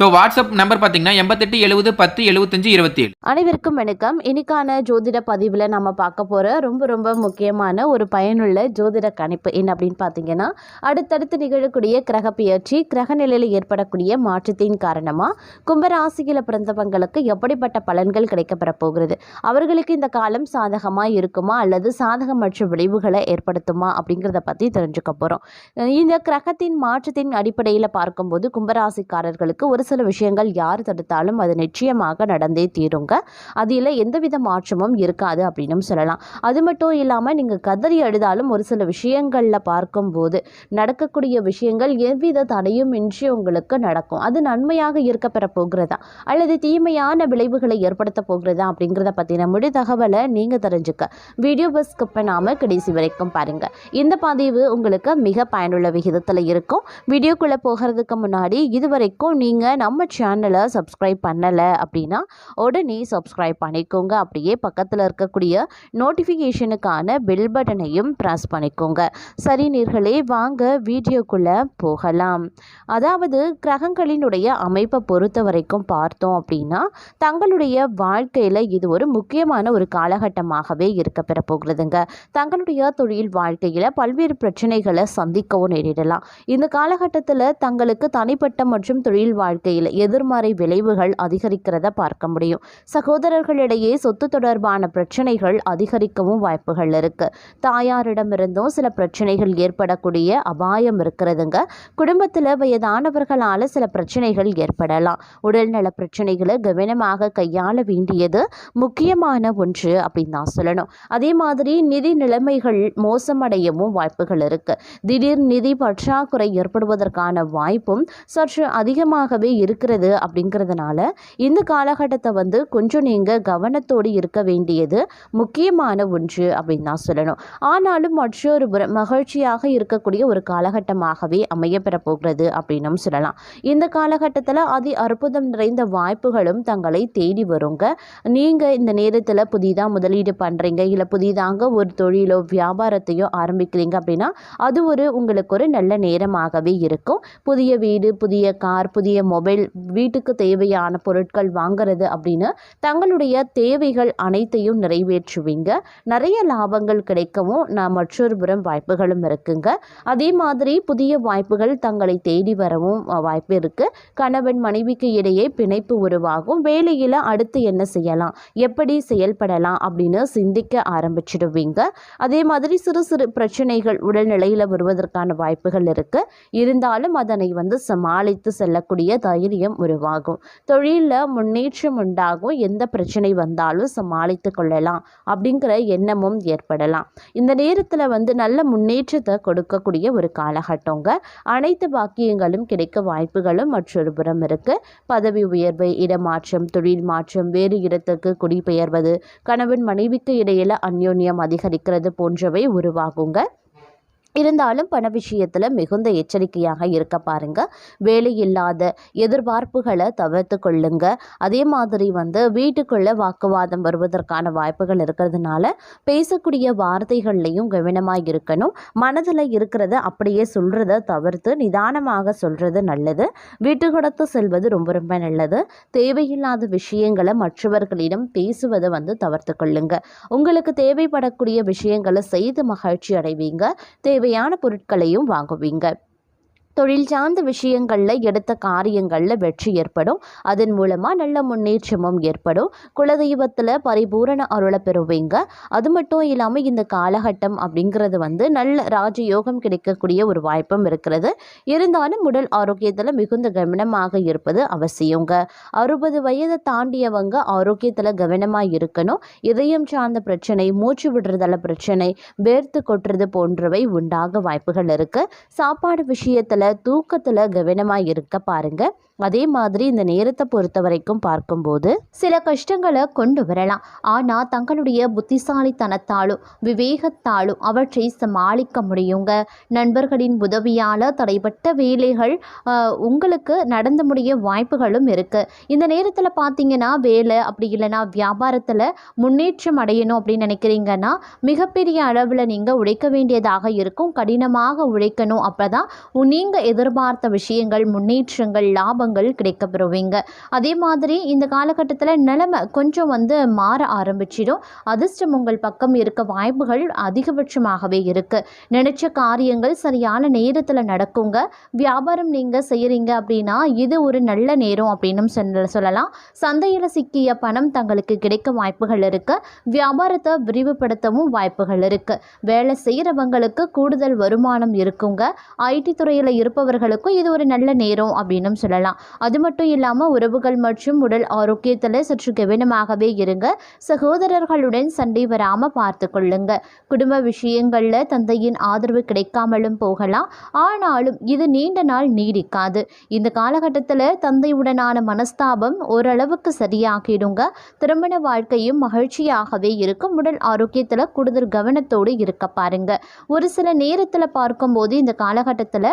So WhatsApp number பார்த்தீங்கன்னா எண்பத்தெட்டு எழுபது பத்து எழுபத்தஞ்சு இருபத்தி ஏழு அனைவருக்கும் வணக்கம். இன்னைக்கான ஜோதிட பதிவில் நம்ம பார்க்க போகிற ரொம்ப ரொம்ப முக்கியமான ஒரு பயனுள்ள ஜோதிட கணிப்பு என்ன அப்படின்னு பார்த்தீங்கன்னா அடுத்தடுத்து நிகழக்கூடிய கிரக பெயர்ச்சி கிரக நிலையில் ஏற்படக்கூடிய மாற்றத்தின் காரணமாக கும்பராசியில் பிறந்தவங்களுக்கு எப்படிப்பட்ட பலன்கள் கிடைக்கப்பெற போகிறது? அவர்களுக்கு இந்த காலம் சாதகமாக இருக்குமா? அல்லது சாதகமற்ற விளைவுகளை ஏற்படுத்துமா? அப்படிங்கிறத பற்றி தெரிஞ்சுக்க போகிறோம் இந்த கிரகத்தின் மாற்றத்தின் அடிப்படையில் பார்க்கும்போது கும்பராசிக்காரர்களுக்கு ஒரு சில விஷயங்கள் யார் தடுத்தாலும் அது நிச்சயமாக நடந்தே தீருங்க. அதில் எந்தவித மாற்றமும் இருக்காது அப்படின்னும் சொல்லலாம். அது மட்டும் இல்லாமல் நீங்கள் கதறி அழுதாலும் ஒரு சில விஷயங்களில் பார்க்கும்போது நடக்கக்கூடிய விஷயங்கள் எவ்வித தடையும் இன்றி உங்களுக்கு நடக்கும். அது நன்மையாக இருக்கப்பெற போகிறதா? அல்லது தீமையான விளைவுகளை ஏற்படுத்த போகிறதா? அப்படிங்கிறத பற்றின முழு தகவலை நீங்கள் தெரிஞ்சுக்க. வீடியோ பஸ் ஸ்கிப் பண்ணாமல் கடைசி வரைக்கும் பாருங்கள் இந்த பதிவு உங்களுக்கு மிக பயனுள்ள விகிதத்தில் இருக்கும். வீடியோக்குள்ளே போகிறதுக்கு முன்னாடி இது வரைக்கும் நீங்கள் நம்ம சேனலை சப்ஸ்கிரைப் பண்ணலை அப்படின்னா உடனே சப்ஸ்கிரைப் பண்ணிக்கோங்க. அப்படியே பக்கத்தில் இருக்கக்கூடிய நோட்டிஃபிகேஷனுக்கான பெல் பட்டனையும் ப்ரெஸ் பண்ணிக்கோங்க. சரி நீர்களே வாங்க வீடியோக்குள்ளே போகலாம். அதாவது கிரகங்களினுடைய அமைப்பை பொறுத்த வரைக்கும் பார்த்தோம் அப்படின்னா தங்களுடைய வாழ்க்கையில் இது ஒரு முக்கியமான ஒரு காலகட்டமாகவே இருக்க பெற போகிறதுங்க. தங்களுடைய தொழில் வாழ்க்கையில் பல்வேறு பிரச்சனைகளை சந்திக்கவும் நேரிடலாம். இந்த காலகட்டத்தில் தங்களுக்கு தனிப்பட்ட மற்றும் தொழில் வாழ்க்கை வாழ்க்கையில் எதிர்மறை விளைவுகள் அதிகரிக்கிறத பார்க்க முடியும். சகோதரர்களிடையே சொத்து தொடர்பான பிரச்சனைகள் அதிகரிக்கவும் வாய்ப்புகள் இருக்கு. தாயாரிடமிருந்தும் சில பிரச்சனைகள் ஏற்படக்கூடிய அபாயம் இருக்கிறதுங்க. குடும்பத்தில் வயதானவர்களால் சில பிரச்சனைகள் ஏற்படலாம். உடல்நல பிரச்சனைகளை கவனமாக கையாள வேண்டியது முக்கியமான ஒன்று அப்படின்னு தான் சொல்லணும். அதே மாதிரி நிதி நிலைமைகள் மோசமடையவும் வாய்ப்புகள் இருக்கு. திடீர் நிதி பற்றாக்குறை ஏற்படுவதற்கான வாய்ப்பும் சற்று அதிகமாகவே இருக்கிறது அப்படிங்கிறதுனால இந்த காலகட்டத்தை வந்து கொஞ்சம் நீங்கள் கவனத்தோடு இருக்க வேண்டியது முக்கியமான ஒன்று அப்படின்னு தான் சொல்லணும். ஆனாலும் மற்றொரு புறம் மகிழ்ச்சியாக இருக்கக்கூடிய ஒரு காலகட்டமாகவே அமையப்பெற போகிறது அப்படின்னும் சொல்லலாம். இந்த காலகட்டத்தில் அதி அற்புதம் நிறைந்த வாய்ப்புகளும் தங்களை தேடி வருங்க. நீங்கள் இந்த நேரத்தில் புதிதாக முதலீடு பண்ணுறீங்க இல்லை புதிதாக ஒரு தொழிலோ வியாபாரத்தையோ ஆரம்பிக்கிறீங்க அப்படின்னா அது ஒரு உங்களுக்கு ஒரு நல்ல நேரமாகவே இருக்கும். புதிய வீடு புதிய கார் புதிய மொபைல் வீட்டுக்கு தேவையான பொருட்கள் வாங்குறது அப்படின்னு தங்களுடைய தேவைகள் அனைத்தையும் நிறைவேற்றுவீங்க. நிறைய லாபங்கள் கிடைக்கவும் நான் மற்றொரு புறம் வாய்ப்புகளும் இருக்குங்க. அதே மாதிரி புதிய வாய்ப்புகள் தங்களை தேடி வரவும் வாய்ப்பு இருக்குது கணவன் மனைவிக்கு இடையே பிணைப்பு உருவாகும். வேலையில் அடுத்து என்ன செய்யலாம்? எப்படி செயல்படலாம்? அப்படின்னு சிந்திக்க ஆரம்பிச்சிடுவீங்க. அதே மாதிரி சிறு சிறு பிரச்சனைகள் உடல்நிலையில் வருவதற்கான வாய்ப்புகள் இருக்குது இருந்தாலும் அதனை வந்து சமாளித்து செல்லக்கூடிய தைரியம் உருவாகும். தொழிலில் முன்னேற்றம் உண்டாகும். எந்த பிரச்சனை வந்தாலும் சமாளித்து கொள்ளலாம். அப்படிங்கிற எண்ணமும் ஏற்படலாம். இந்த நேரத்தில் வந்து நல்ல முன்னேற்றத்தை கொடுக்கக்கூடிய ஒரு காலகட்டங்க. அனைத்து பாக்கியங்களும் கிடைக்க வாய்ப்புகளும் மற்றொரு புறம் இருக்கு. பதவி உயர்வு இடமாற்றம் தொழில் மாற்றம் வேறு இடத்துக்கு குடிபெயர்வது கணவன் மனைவிக்கு இடையில அந்யோன்யம் அதிகரிக்கிறது போன்றவை உருவாகுங்க. இருந்தாலும் பண விஷயத்தில் மிகுந்த எச்சரிக்கையாக இருக்க பாருங்க. வேலை இல்லாத எதிர்பார்ப்புகளை தவிர்த்து கொள்ளுங்க. அதே மாதிரி வந்து வீட்டுக்குள்ளே வாக்குவாதம் வருவதற்கான வாய்ப்புகள் இருக்கிறதுனால பேசக்கூடிய வார்த்தைகள்லையும் கவனமாக இருக்கணும். மனதில் இருக்கிறத அப்படியே சொல்கிறத தவிர்த்து நிதானமாக சொல்கிறது நல்லது. வீட்டுக்கடத்து செல்வது ரொம்ப ரொம்ப நல்லது. தேவையில்லாத விஷயங்களை மற்றவர்களிடம் பேசுவதை வந்து தவிர்த்து கொள்ளுங்க. உங்களுக்கு தேவைப்படக்கூடிய விஷயங்களை செய்து மகிழ்ச்சி அடைவீங்க. தேவையான பொருட்களையும் வாங்குவீங்க. தொழில் சார்ந்த விஷயங்களில் எடுத்த காரியங்களில் வெற்றி ஏற்படும். அதன் மூலமாக நல்ல முன்னேற்றமும் ஏற்படும். குலதெய்வத்தில் பரிபூரண அருளை பெறுவீங்க. அது மட்டும் இல்லாமல் இந்த காலகட்டம் அப்படிங்கிறது வந்து நல்ல ராஜயோகம் கிடைக்கக்கூடிய ஒரு வாய்ப்பும் இருக்கிறது. இருந்தாலும் உடல் ஆரோக்கியத்தில் மிகுந்த கவனமாக இருப்பது அவசியங்க. அறுபது வயதை தாண்டியவங்க ஆரோக்கியத்தில் கவனமாக இருக்கணும். இதயம் சார்ந்த பிரச்சனை மூச்சு விடுறதால பிரச்சனை வேர்த்து கொட்டுறது போன்றவை உண்டாக வாய்ப்புகள் இருக்குது சாப்பாடு விஷயத்தில் தூக்கத்தில் கவனமாக இருக்க பாருங்க. அதே மாதிரி இந்த நேரத்தை பொறுத்த வரைக்கும் பார்க்கும்போது சில கஷ்டங்களை கொண்டு வரலாம். ஆனால் தங்களுடைய புத்திசாலித்தனத்தாலும் விவேகத்தாலும் அவற்றை சமாளிக்க முடியுங்க. நண்பர்களின் உதவியால் தடைப்பட்ட வேலைகள் உங்களுக்கு நடந்து முடிய வாய்ப்புகளும் இருக்குது இந்த நேரத்தில் பார்த்தீங்கன்னா வேலை அப்படி இல்லைன்னா வியாபாரத்தில் முன்னேற்றம் அடையணும் அப்படின்னு நினைக்கிறீங்கன்னா மிகப்பெரிய அளவில் நீங்கள் உழைக்க வேண்டியதாக இருக்கும். கடினமாக உழைக்கணும். அப்போ தான் நீங்கள் எதிர்பார்த்த விஷயங்கள் முன்னேற்றங்கள் லாபங்கள் கிடைக்க பெறுவீங்க அதே மாதிரி இந்த காலகட்டத்தில் நிலைமை கொஞ்சம் வந்து மாற ஆரம்பிச்சிடும். அதிர்ஷ்டம் உங்கள் பக்கம் இருக்க வாய்ப்புகள் அதிகபட்சமாகவே இருக்குது நினைச்ச காரியங்கள் சரியான நேரத்தில் நடக்குங்க. வியாபாரம் நீங்கள் செய்கிறீங்க அப்படின்னா இது ஒரு நல்ல நேரம் அப்படின்னு சொல்ல சொல்லலாம். சந்தையில் சிக்கிய பணம் தங்களுக்கு கிடைக்க வாய்ப்புகள் இருக்கு. வியாபாரத்தை விரிவுபடுத்தவும் வாய்ப்புகள் இருக்கு. வேலை செய்கிறவங்களுக்கு கூடுதல் வருமானம் இருக்குங்க. ஐடி துறையில் இருப்பவர்களுக்கும் இது ஒரு நல்ல நேரம் அப்படின்னு சொல்லலாம். அது மட்டும் இல்லாமல் உறவுகள் மற்றும் உடல் ஆரோக்கியத்தில் சற்று கவனமாகவே இருங்க. சகோதரர்களுடன் சண்டை வராமல் பார்த்து கொள்ளுங்க. குடும்ப விஷயங்களில் தந்தையின் ஆதரவு கிடைக்காமலும் போகலாம். ஆனாலும் இது நீண்ட நாள் நீடிக்காது. இந்த காலகட்டத்தில் தந்தையுடனான மனஸ்தாபம் ஓரளவுக்கு சரியாகிடுங்க. திருமண வாழ்க்கையும் மகிழ்ச்சியாகவே இருக்கும். உடல் ஆரோக்கியத்தில் கூடுதல் கவனத்தோடு இருக்க பாருங்க. ஒரு சில நேரத்தில் பார்க்கும்போது இந்த காலகட்டத்தில்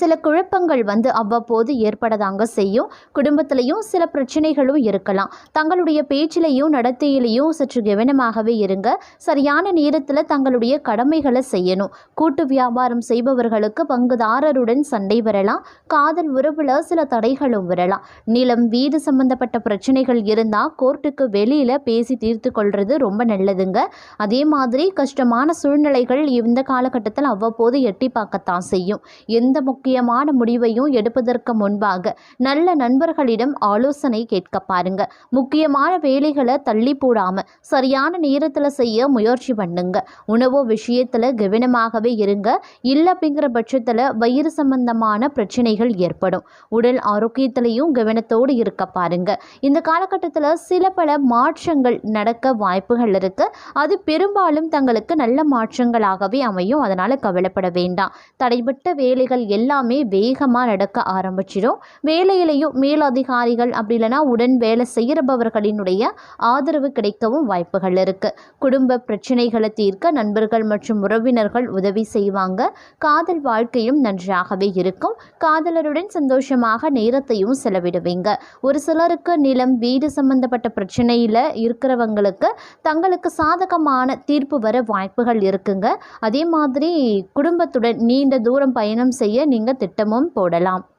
சில குழப்பங்கள் வந்து அவ்வப்போது ஏற்படதாங்க செய்யும். குடும்பத்திலையும் சில பிரச்சனைகளும் இருக்கலாம். தங்களுடைய பேச்சிலையும் நடத்தையிலையும் சற்று கவனமாகவே இருங்க. சரியான நேரத்தில் தங்களுடைய கடமைகளை செய்யணும். கூட்டு வியாபாரம் செய்பவர்களுக்கு பங்குதாரருடன் சண்டை வரலாம். காதல் உறவில் சில தடைகளும் வரலாம். நிலம் வீடு சம்பந்தப்பட்ட பிரச்சனைகள் இருந்தால் கோர்ட்டுக்கு வெளியில் பேசி தீர்த்து கொள்வது ரொம்ப நல்லதுங்க. அதே மாதிரி கஷ்டமான சூழ்நிலைகள் இந்த காலகட்டத்தில் அவ்வப்போது எட்டி பார்க்கத்தான் செய்யும். எந்த முக்கியமான முடிவையும் எடுப்பதற்கு முன்பாக நல்ல நண்பர்களிடம் ஆலோசனை கேட்க பாருங்க. முக்கியமான வேலைகளை தள்ளி போடாம சரியான நேரத்தில் செய்ய முயற்சி பண்ணுங்க. உணவு விஷயத்தில் கவனமாகவே இருங்க. இல்லை அப்படிங்கிற பட்சத்தில் வயிறு சம்பந்தமான பிரச்சனைகள் ஏற்படும். உடல் ஆரோக்கியத்திலையும் கவனத்தோடு இருக்க பாருங்க. இந்த காலகட்டத்தில் சில பல மாற்றங்கள் நடக்க வாய்ப்புகள் இருக்கு. அது பெரும்பாலும் தங்களுக்கு நல்ல மாற்றங்களாகவே அமையும். அதனால் கவலைப்பட வேண்டாம். தடைப்பட்ட வேலைகள் எல்லாம் எல்லாமே வேகமாக நடக்க ஆரம்பிச்சிடும். வேலையிலையும் மேலதிகாரிகள் அப்படி இல்லைன்னா உடன் வேலை செய்கிறபவர்களினுடைய ஆதரவு கிடைக்கவும் வாய்ப்புகள் இருக்குது குடும்ப பிரச்சனைகளை தீர்க்க நண்பர்கள் மற்றும் உறவினர்கள் உதவி செய்வாங்க. காதல் வாழ்க்கையும் நன்றாகவே இருக்கும். காதலருடன் சந்தோஷமாக நேரத்தையும் செலவிடுவீங்க. ஒரு சிலருக்கு நிலம் வீடு சம்பந்தப்பட்ட பிரச்சனையில் இருக்கிறவங்களுக்கு தங்களுக்கு சாதகமான தீர்ப்பு வர வாய்ப்புகள் இருக்குங்க. அதே மாதிரி குடும்பத்துடன் நீண்ட தூரம் பயணம் செய்ய நீங்கள் திட்டமும் போடலாம்.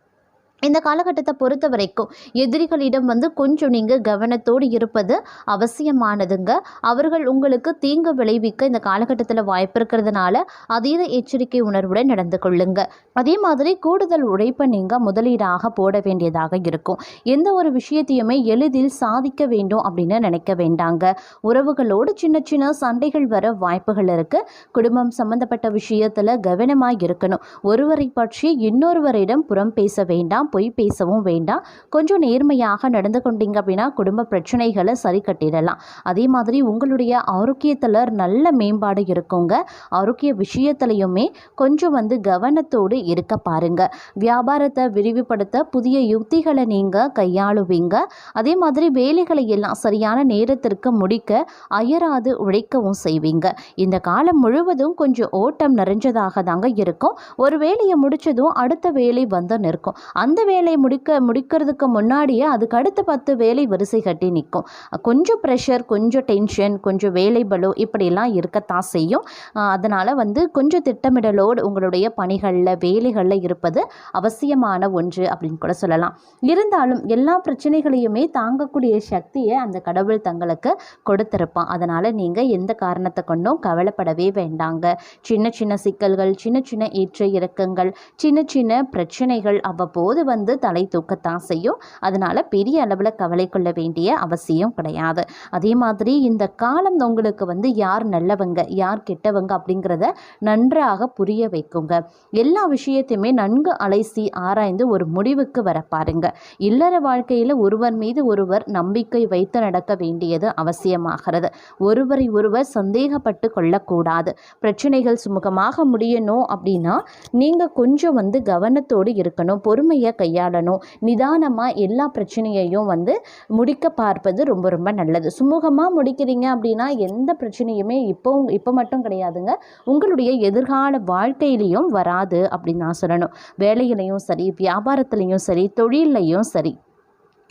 இந்த காலகட்டத்தை பொறுத்த வரைக்கும் எதிரிகளிடம் வந்து கொஞ்சம் நீங்கள் கவனத்தோடு இருப்பது அவசியமானதுங்க. அவர்கள் உங்களுக்கு தீங்கு விளைவிக்க இந்த காலகட்டத்தில் வாய்ப்பு இருக்கிறதுனால அதீத எச்சரிக்கை உணர்வுடன் நடந்து கொள்ளுங்க. அதே மாதிரி கூடுதல் உழைப்பை நீங்கள் முதலீடாக போட வேண்டியதாக இருக்கும். எந்த ஒரு விஷயத்தையுமே எளிதில் சாதிக்க வேண்டும் அப்படின்னு நினைக்க வேண்டாங்க. உறவுகளோடு சின்ன சின்ன சண்டைகள் வர வாய்ப்புகள் இருக்குது குடும்பம் சம்பந்தப்பட்ட விஷயத்தில் கவனமாக இருக்கணும். ஒருவரை பற்றி இன்னொருவரிடம் புறம் பேச வேண்டாம். பொய் பேசவும் வேண்டாம். கொஞ்சம் நேர்மையாக நடந்து கொண்டீங்க அப்படின்னா குடும்ப பிரச்சனைகளை சரி கட்டிடலாம். அதே மாதிரி உங்களுடைய ஆரோக்கியத்தில் நல்ல மேம்பாடு இருக்குங்க. ஆரோக்கிய விஷயத்துலையுமே கொஞ்சம் வந்து கவனத்தோடு இருக்க பாருங்க. வியாபாரத்தை விரிவுபடுத்த புதிய யுக்திகளை நீங்கள் கையாளுவீங்க. அதே மாதிரி வேலைகளை எல்லாம் சரியான நேரத்திற்கு முடிக்க அயராது உழைக்கவும் செய்வீங்க. இந்த காலம் முழுவதும் கொஞ்சம் ஓட்டம் நிறைஞ்சதாக தாங்க இருக்கும். ஒரு வேலையை முடிச்சதும் அடுத்த வேலை வந்து நிற்கும். அந்த வேலை முடிக்க முடிக்கிறதுக்கு முன்னாடியே அதுக்கு அடுத்த பத்து வேலை வரிசை கட்டி நிற்கும். கொஞ்சம் ப்ரெஷர் கொஞ்சம் டென்ஷன் கொஞ்சம் வேலை பலு இப்படியெல்லாம் இருக்கத்தான் செய்யும். அதனால் வந்து கொஞ்சம் திட்டமிடலோடு உங்களுடைய பணிகளில் வேலைகளில் இருப்பது அவசியமான ஒன்று அப்படின்னு கூட சொல்லலாம். இருந்தாலும் எல்லா பிரச்சனைகளையுமே தாங்கக்கூடிய சக்தியை அந்த கடவுள் தங்களுக்கு கொடுத்திருப்பான். அதனால் நீங்கள் எந்த காரணத்தை கொண்டும் கவலைப்படவே வேண்டாங்க. சின்ன சின்ன சிக்கல்கள் சின்ன சின்ன ஏற்ற இறக்கங்கள் சின்ன சின்ன பிரச்சனைகள் அவ்வப்போது வந்து தலை தூக்கத்தான் செய்யும். அதனால் பெரிய அளவில் கவலை கொள்ள வேண்டிய அவசியம் கிடையாது. அதே மாதிரி இந்த காலம் உங்களுக்கு வந்து யார் நல்லவங்க யார் கெட்டவங்க அப்படிங்கிறத நன்றாக புரிய வைக்குங்க. எல்லா விஷயத்தையுமே நன்கு அலைசி ஆராய்ந்து ஒரு முடிவுக்கு வர பாருங்க. இல்லற வாழ்க்கையில் ஒருவர் மீது ஒருவர் நம்பிக்கை வைத்து நடக்க வேண்டியது அவசியமாகிறது. ஒருவரை ஒருவர் சந்தேகப்பட்டு கொள்ளக்கூடாது. பிரச்சனைகள் சுமூகமாக முடியணும் அப்படின்னா நீங்கள் கொஞ்சம் வந்து கவனத்தோடு இருக்கணும். பொறுமையை பொறுமையை கையாளணும். நிதானமாக எல்லா பிரச்சனையையும் வந்து முடிக்க பார்ப்பது ரொம்ப ரொம்ப நல்லது. சுமூகமாக முடிக்கிறீங்க அப்படின்னா எந்த பிரச்சனையுமே இப்போ இப்போ மட்டும் கிடையாதுங்க. உங்களுடைய எதிர்கால வாழ்க்கையிலையும் வராது அப்படின்னு நான் சொல்லணும். வேலையிலையும் சரி வியாபாரத்துலேயும் சரி தொழிலையும் சரி.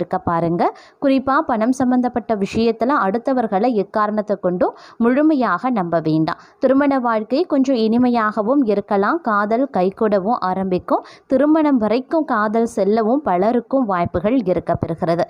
இருக்க பாருங்க. குறிப்பாக பணம் சம்பந்தப்பட்ட விஷயத்தில் அடுத்தவர்களை எக்காரணத்தை கொண்டும் முழுமையாக நம்ப வேண்டாம். திருமண வாழ்க்கை கொஞ்சம் இனிமையாகவும் இருக்கலாம். காதல் கைகூடவும் ஆரம்பிக்கும். திருமணம் வரைக்கும் காதல் செல்லவும் பலருக்கும் வாய்ப்புகள் இருக்க பெறுகிறது